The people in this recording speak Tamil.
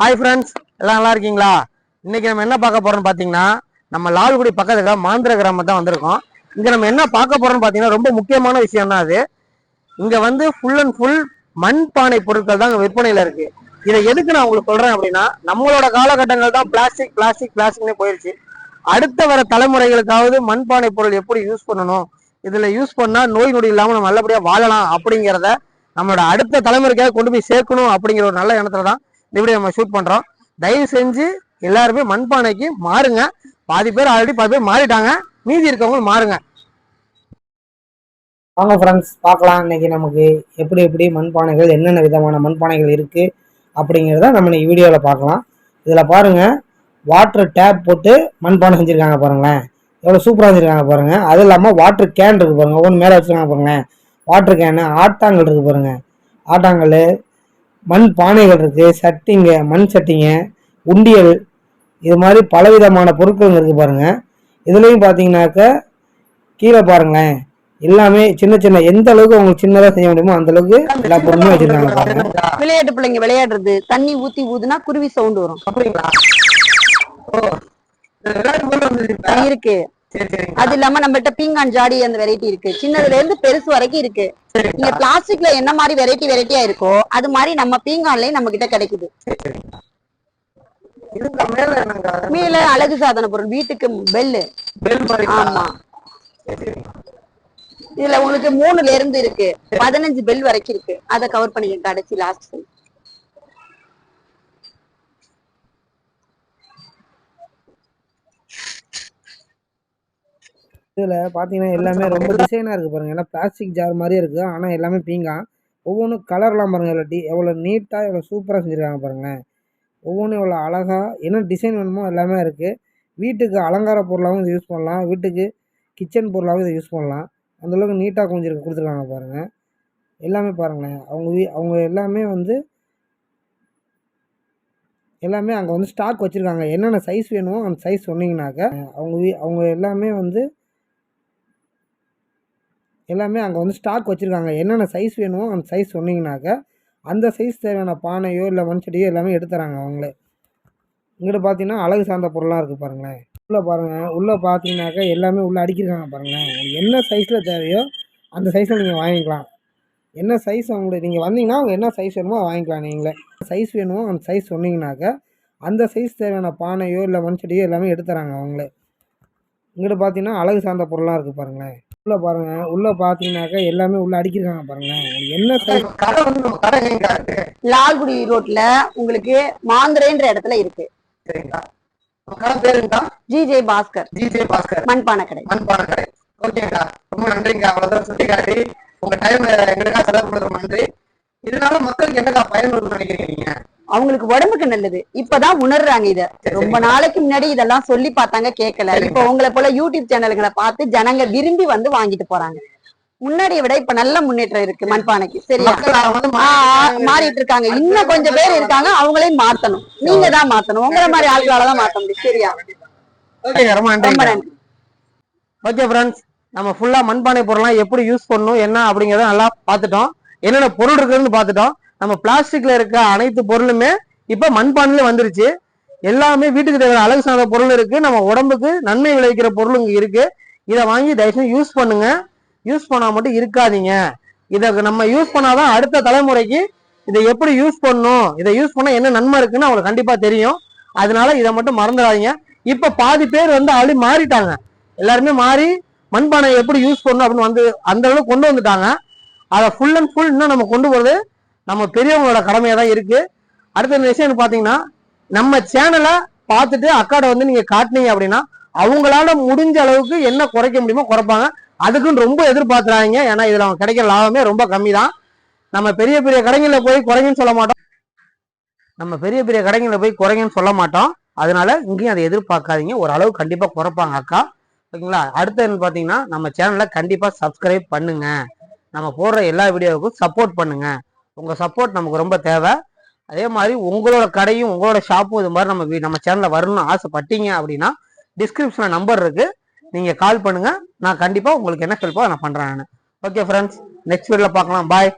ஹாய் ஃப்ரெண்ட்ஸ் எல்லாம் நல்லா இருக்கீங்களா? இன்னைக்கு நம்ம என்ன பார்க்க போறோம்னு பார்த்தீங்கன்னா நம்ம லால்குடி பக்கத்துல மாந்திர கிராமம் தான் வந்திருக்கோம். இங்க நம்ம என்ன பார்க்க போறோம்னு பார்த்தீங்கன்னா ரொம்ப முக்கியமான விஷயம் தான் அது. இங்க வந்து ஃபுல் அண்ட் ஃபுல் மண் பானை பொருட்கள் தான் விற்பனையில இருக்கு. இதை எதுக்கு நான் உங்களுக்கு சொல்றேன் அப்படின்னா நம்மளோட காலகட்டங்கள் தான் பிளாஸ்டிக் பிளாஸ்டிக் பிளாஸ்டிக்னே போயிருச்சு. அடுத்த வர தலைமுறைகளுக்காவது மண்பானை பொருள் எப்படி யூஸ் பண்ணணும்? இதுல யூஸ் பண்ணா நோய் நொடி இல்லாம நம்ம நல்லபடியா வாழலாம் அப்படிங்கிறத நம்மளோட அடுத்த தலைமுறைக்காக கொண்டு போய் சேர்க்கணும் அப்படிங்கிற ஒரு நல்ல எண்ணத்துல தான் இந்த வீடியோ நம்ம ஷூட் பண்ணுறோம் தயவு செஞ்சு எல்லாருமே மண்பானைக்கு மாறுங்க. பாதி பேர் ஆல்ரெடி பாதி பேர் மாறிட்டாங்க. மீதி இருக்கவங்க மாறுங்க. வாங்க ஃப்ரெண்ட்ஸ் பார்க்கலாம் இன்னைக்கு நமக்கு எப்படி எப்படி மண்பானைகள் என்னென்ன விதமான மண்பானைகள் இருக்குது அப்படிங்கிறத நம்ம இன்னைக்கு வீடியோவில் பார்க்கலாம். இதில் பாருங்கள் வாட்ரு டேப் போட்டு மண்பானை செஞ்சுருக்காங்க பாருங்களேன். எவ்வளோ சூப்பராக செஞ்சுருக்காங்க பாருங்கள் அது இல்லாமல் வாட்ரு கேன் இருக்குது பாருங்கள் ஒவ்வொன்று மேலே வச்சுருக்காங்க பாருங்களேன். வாட்ரு கேனு ஆட்டாங்கல் இருக்குது பாருங்கள் ஆட்டாங்கல் மண் பானைகள் இருக்குது சட்டிங்க மண் சட்டிங்க உண்டியல் இது மாதிரி பலவிதமான பொருட்கள் இருக்குது பாருங்கள் இதுலேயும் பார்த்தீங்கன்னாக்க கீழே பாருங்களேன் எல்லாமே சின்ன சின்ன எந்த அளவுக்கு உங்களுக்கு சின்னதா செய்ய முடியுமோ அந்த அளவுக்கு எல்லா பொருளுமே வச்சிருக்காங்க பாருங்க. விளையாட்டு பிள்ளைங்க விளையாடுறது தண்ணி ஊத்தி ஊதுனா குருவி சவுண்ட் வரும். அப்படிங்களா. இருக்கு. அது இல்லாம நம்மகிட்ட பீங்கான் ஜாடி அந்த வெரைட்டி இருக்கு. சின்னதுல இருந்து பெருசு வரைக்கும் இருக்கு. நீங்க பிளாஸ்டிக்ல என்ன மாதிரி வெரைட்டி வெரைட்டியா இருக்கோ அது மாதிரி நம்ம பீங்கான்லயும் நம்ம கிட்ட கிடைக்குது. மேல அழகு சாதன பொருள் வீட்டுக்கு பெல்லு ஆமா. இதுல உங்களுக்கு மூணுல இருந்து இருக்கு. பதினஞ்சு பெல் வரைக்கும் இருக்கு. அதை கவர் பண்ணிக்க கடைசி லாஸ்ட் இதுல பாத்தீங்கன்னா எல்லாமே ரொம்ப டிசைனா இருக்கு பாருங்க. எல்லாம் பிளாஸ்டிக் ஜார் மாதிரியே இருக்கு. ஆனா எல்லாமே பீங்கான் ஒவ்வொன்றும் கலர்லாம் பாருங்க. எவ்வளோ டி எவ்வளோ நீட்டாக எவ்வளோ சூப்பராக செஞ்சுருக்காங்க பாருங்களேன் ஒவ்வொன்றும் எவ்வளோ அழகா என்ன டிசைன் வேணுமோ எல்லாமே இருக்கு. வீட்டுக்கு அலங்கார பொருளாகவும் இதை யூஸ் பண்ணலாம். வீட்டுக்கு கிச்சன் பொருளாகவும் இதை யூஸ் பண்ணலாம். அந்த அளவுக்கு நீட்டாக கொஞ்சம் கொடுத்துருக்காங்க பாருங்க. எல்லாமே பாருங்களேன். அவங்க வீ அவங்க எல்லாமே வந்து எல்லாமே அங்கே வந்து ஸ்டாக் வச்சுருக்காங்க. என்னென்ன சைஸ் வேணுமோ அந்த சைஸ் சொன்னீங்கன்னாக்க அவங்க வீ அவங்க எல்லாமே வந்து எல்லாமே அங்கே வந்து ஸ்டாக் வச்சுருக்காங்க. என்னென்ன சைஸ் வேணுமோ அந்த சைஸ் சொன்னீங்கன்னாக்க அந்த சைஸ் தேவையான பானையோ இல்லை மண்சட்டியோ எல்லாமே எடுத்துறாங்க அவங்களே. இங்கிட்ட பார்த்தீங்கன்னா அழகு சார்ந்த பொருளாக இருக்குது பாருங்களேன். உள்ளே பாருங்கள் உள்ளே பார்த்தீங்கன்னாக்கா எல்லாமே உள்ளே அடிக்கிருக்காங்க பாருங்களேன். உங்களுக்கு என்ன சைஸில் தேவையோ அந்த சைஸில் நீங்கள் வாங்கிக்கலாம். என்ன சைஸ் அவங்களுக்கு நீங்கள் வந்தீங்கன்னா அவங்க என்ன சைஸ் வேணுமோ வாங்கிக்கலாம் நீங்களே. சைஸ் வேணுமோ அந்த சைஸ் சொன்னிங்கனாக்கா அந்த சைஸ் தேவையான பானையோ இல்லை மண்சட்டியோ எல்லாமே எடுத்துறாங்க அவங்களே. இங்கிட்ட பார்த்தீங்கன்னா அழகு சார்ந்த பொருளாக இருக்குது பாருங்களேன். உள்ளே பாருங்கள் உள்ளே பார்த்தீங்கன்னாக்கா எல்லாமே உள்ளே அடிக்கிருக்காங்க பாருங்களேன் உங்களுக்கு என்ன கடை வந்து நம்ம கடை எங்க இருக்கு? லால்குடி ரோட்ல உங்களுக்கு மாந்திரேன்ற இடத்துல இருக்கு. சரிங்களா? நம்ம கடை பேருங்கக்கா ஜிஜே பாஸ்கர். ஜிஜே பாஸ்கர். மண்பானை கடை. மண்பானை கடை. ஓகேங்கா. ரொம்ப நன்றிங்க. அவ்வளவுதான் சொல்லிக்காரு உங்க டைம் எங்களுக்காக செலவு பண்ணுறது நன்றி. இதனால மக்களுக்கு என்னக்கா பயனுள்ள நினைக்கிறீங்க நீங்க? அவங்களுக்கு உடம்புக்கு நல்லது. இப்பதான் உணர்றாங்க இத. ரொம்ப நாளைக்கு முன்னாடி இதெல்லாம் சொல்லி பார்த்தாங்க கேட்கல இப்ப உங்களை போல யூடியூப் சேனல்களை பார்த்து ஜனங்க விரும்பி வந்து வாங்கிட்டு போறாங்க. முன்னாடியை விட இப்ப நல்ல முன்னேற்றம் இருக்கு மண்பானைக்கு. சரியா? மாறிட்டு இருக்காங்க. இன்னும் கொஞ்சம் பேர் இருக்காங்க அவங்களையும் மாத்தணும். நீங்க தான் மாத்தணும். உங்களை மாதிரி ஆட்களால தான் மாத்த முடியும். சரியா? ஓகே ஃப்ரெண்ட்ஸ் நம்ம ஃபுல்லா மண்பானை பொருள்லாம் எப்படி யூஸ் பண்ணணும் என்ன அப்படிங்கறத நல்லா பார்த்துட்டோம். என்னென்ன பொருள் இருக்குன்னு பார்த்துட்டோம். நம்ம பிளாஸ்டிக்ல இருக்க அனைத்து பொருளுமே இப்ப மண்பானையில வந்துருச்சு. எல்லாமே வீட்டுக்கு தேவையான அழகு சார்ந்த பொருள் இருக்கு. நம்ம உடம்புக்கு நன்மை விளைவிக்கிற பொருள் இங்க இருக்கு. இதை வாங்கி தயவுசெய்து யூஸ் பண்ணுங்க. யூஸ் பண்ணா மட்டும் இருக்காதீங்க. இதை நம்ம யூஸ் பண்ணாதான் அடுத்த தலைமுறைக்கு இதை எப்படி யூஸ் பண்ணணும்? இதை யூஸ் பண்ணா என்ன நன்மை இருக்குன்னு அவங்களுக்கு கண்டிப்பா தெரியும். அதனால இதை மட்டும் மறந்துடாதீங்க. இப்ப பாதி பேர் வந்து ஆல்ரெடி மாறிட்டாங்க. எல்லாருமே மாறி மண்பானை எப்படி யூஸ் பண்ணணும் அப்படின்னு வந்து அந்த அளவுக்கு கொண்டு வந்துட்டாங்க. அதை ஃபுல் அண்ட் ஃபுல் இன்னும் நம்ம கொண்டு போறது நம்ம பெரியவங்களோட கடமையாக தான் இருக்குது அடுத்த விஷயம்னு பார்த்தீங்கன்னா நம்ம சேனலை பார்த்துட்டு அக்காடை வந்து நீங்கள் காட்டினீங்க அப்படின்னா அவங்களால முடிஞ்ச அளவுக்கு என்ன குறைக்க முடியுமோ குறைப்பாங்க. அதுக்குன்னு ரொம்ப எதிர்பார்த்துறாங்க ஏன்னா இதில் அவங்க கிடைக்கிற லாபமே ரொம்ப கம்மி தான் நம்ம பெரிய பெரிய கடைகளில் போய் குறைங்கன்னு சொல்ல மாட்டோம். நம்ம பெரிய பெரிய கடைகளில் போய் குறைங்கன்னு சொல்ல மாட்டோம். அதனால இங்கேயும் அதை எதிர்பார்க்காதீங்க. ஓரளவு கண்டிப்பாக குறைப்பாங்க அக்கா. ஓகேங்களா? அடுத்ததுன்னு பார்த்தீங்கன்னா நம்ம சேனலை கண்டிப்பாக சப்ஸ்கிரைப் பண்ணுங்க. நம்ம போடுற எல்லா வீடியோவுக்கும் சப்போர்ட் பண்ணுங்க. உங்கள் சப்போர்ட் நமக்கு ரொம்ப தேவை. அதே மாதிரி உங்களோட கடையும் உங்களோட ஷாப்பும் இது மாதிரி நம்ம நம்ம சேனலில் வரணும்னு ஆசைப்பட்டீங்க அப்படின்னா டிஸ்கிரிப்ஷனில் நம்பர் இருக்குது நீங்கள் கால் பண்ணுங்கள் நான் கண்டிப்பாக உங்களுக்கு என்ன ஹெல்ப்போ நான் பண்ணுறேன் நான். ஓகே ஃப்ரெண்ட்ஸ் நெக்ஸ்ட் வீடியோவில் பார்க்கலாம். பாய்